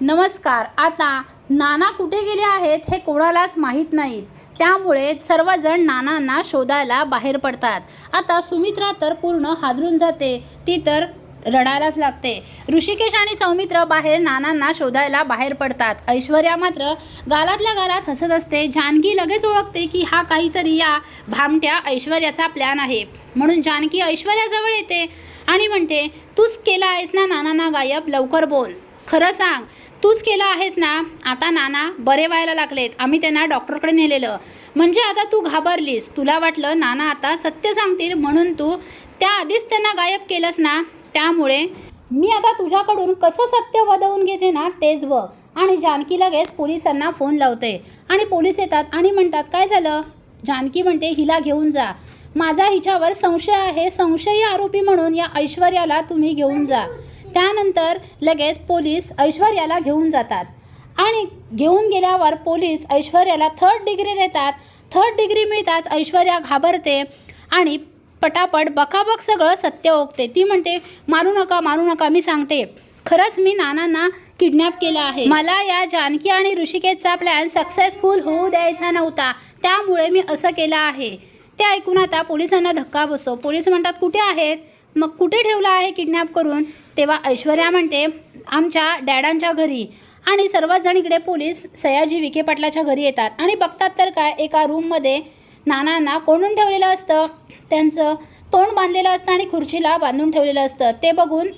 नमस्कार आता नाना कुठे गेले आहेत हे कोणालाच माहीत नाहीत. त्यामुळे सर्वजण नानांना शोधायला बाहेर पडतात. आता सुमित्रा तर पूर्ण हादरून जाते ती तर रडायलाच लागते. ऋषिकेश आणि सौमित्र बाहेर नानांना शोधायला बाहेर पडतात. ऐश्वर्या मात्र गालातल्या गालात हसत असते. जानकी लगेच ओळखते की हा काहीतरी या भामट्या ऐश्वर्याचा प्लॅन आहे. म्हणून जानकी ऐश्वर्याजवळ येते आणि म्हणते तूच केला आहेस ना नानांना गायब? लवकर बोल. खरं सांग तूच केलं आहेस ना? आता नाना बरे व्हायला लागलेत. आम्ही त्यांना डॉक्टरकडे नेलेलं. म्हणजे आता तू घाबरलीस. तुला वाटलं नाना आता सत्य सांगतील म्हणून तू त्याआधीच त्यांना गायब केलंस ना? त्यामुळे मी आता तुझ्याकडून कसं सत्य वदवून घेते ना तेच बघ. आणि जानकी लगेच पोलिसांना फोन लावते. आणि पोलीस येतात आणि म्हणतात काय झालं? जानकी म्हणते हिला घेऊन जा. माझा हिच्यावर संशय आहे. संशयी आरोपी म्हणून या ऐश्वर्याला तुम्ही घेऊन जा. त्यानंतर लगेच पोलीस ऐश्वर्याला घेऊन जातात. आणि घेऊन गेल्यावर पोलीस ऐश्वर्याला थर्ड डिग्री देतात. थर्ड डिग्री मिळताच ऐश्वर्या घाबरते आणि पटापट बकाबक सगळं सत्य ओकते ती म्हणते मारू नका मारू नका मी सांगते. खरंच मी नानांना किडनॅप केलं आहे. मला या जानकी आणि ऋषिकेशचा प्लॅन सक्सेसफुल होऊ द्यायचा नव्हता. त्यामुळे मी असं केलं आहे. ते ऐकून आता पोलिसांना धक्का बसतो. पोलीस म्हणतात कुठे आहेत? मग कुठे ठेवलं आहे किडनॅप करून? तेव्हा ऐश्वर्या म्हणते आमच्या डॅडांच्या घरी. आणि सर्वच जण इकडे पोलीस सयाजी विखे पाटलाच्या घरी येतात. आणि बघतात तर काय एका रूममध्ये नानांना कोंडून ठेवलेलं असतं. त्यांचं तोंड बांधलेलं असतं आणि खुर्चीला बांधून ठेवलेलं असतं. ते बघून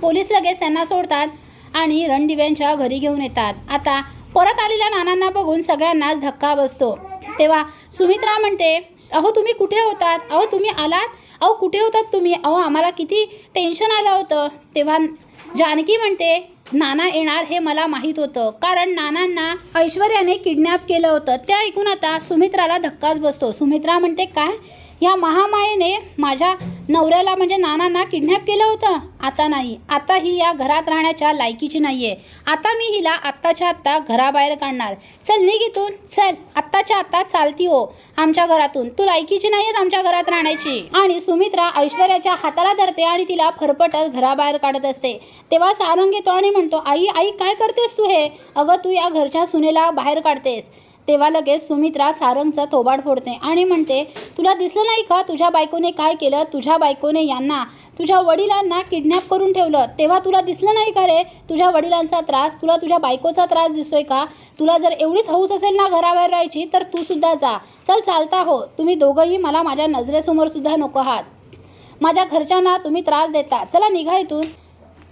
पोलीस लगेच त्यांना सोडतात आणि रणदिव्यांच्या घरी घेऊन येतात. आता परत आलेल्या नानांना बघून सगळ्यांनाच धक्का बसतो. तेव्हा सुमित्रा म्हणते अहो तुम्ही कुठे होतात? अहो तुम्ही आलात? अहो कुठे होतात तुम्ही? अहो आम्हाला किती टेन्शन आलं होतं. तेव्हा जानकी म्हणते नाना येणार हे मला माहीत होतं. कारण नानांना ऐश्वर्याने किडनॅप केलं होतं. ते ऐकून आता सुमित्राला धक्काच बसतो. सुमित्रा म्हणते काय? या महामायेने माझ्या नवऱ्याला म्हणजे नानांना किडनॅप केलं होतं. आता नाही. आता ही या घरात राहण्याच्या लायकीची नाही आहे आता मी हिला आत्ताच्या आत्ता घराबाहेर काढणार. चल निघ इथून. चल आत्ताच्या आत्ता चालती हो. आमच्या घरातून. तू लायकीची नाही आहेस आमच्या घरात राहण्याची. आणि सुमित्रा ऐश्वर्याच्या हाताला धरते आणि तिला फरफटत घराबाहेर काढत असते. तेव्हा सारंग येतो आणि म्हणतो आई आई काय करतेस तू हे? अगं तू या घरच्या सुनेला बाहेर काढतेस. तेव्हा लगेच सुमित्रा सारंगचा थोबाड फोडते आणि म्हणते तुला दिसलं नाही का तुझ्या बायकोने काय केलं? तुझ्या बायकोने यांना तुझ्या वडिलांना किडनॅप करून ठेवलं. तेव्हा तुला दिसलं नाही का रे? तुझ्या वडिलांचा त्रास? तुला तुझ्या बायकोचा त्रास दिसतोय का? तुला जर एवढीच हौस असेल ना घराबाहेर राहायची तर तू सुद्धा जा. चल चालता हो. तुम्ही दोघंही मला माझ्या नजरेसमोर सुद्धा नको आहात. माझ्या घरच्यांना तुम्ही त्रास देता. चला निघा इथून.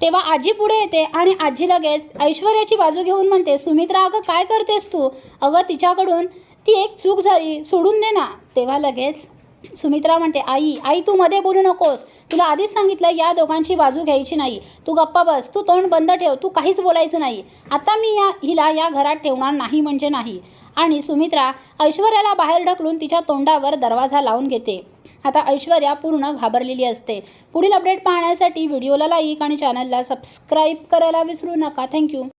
तेव्हा आजी पुढे येते आणि आजी लगेच ऐश्वर्याची बाजू घेऊन म्हणते सुमित्रा अगं काय करतेस तू? अगं तिच्याकडून ती एक चूक झाली सोडून दे ना. तेव्हा लगेच सुमित्रा म्हणते आई आई तू मध्ये बोलू नकोस. तुला आधीच सांगितलं या दोघांची बाजू घ्यायची नाही. तू गप्पा बस तू तोंड बंद ठेव तू काहीच बोलायचं नाही. आता मी या हिला या घरात ठेवणार नाही म्हणजे नाही. आणि सुमित्रा ऐश्वर्याला बाहेर ढकलून तिच्या तोंडावर दरवाजा लावून घेते. आता ऐश्वर्या पूर्ण घाबरलेली असते. पुढील अपडेट पाहण्यासाठी व्हिडिओला लाईक आणि चॅनलला सबस्क्राईब करायला विसरू नका. थँक्यू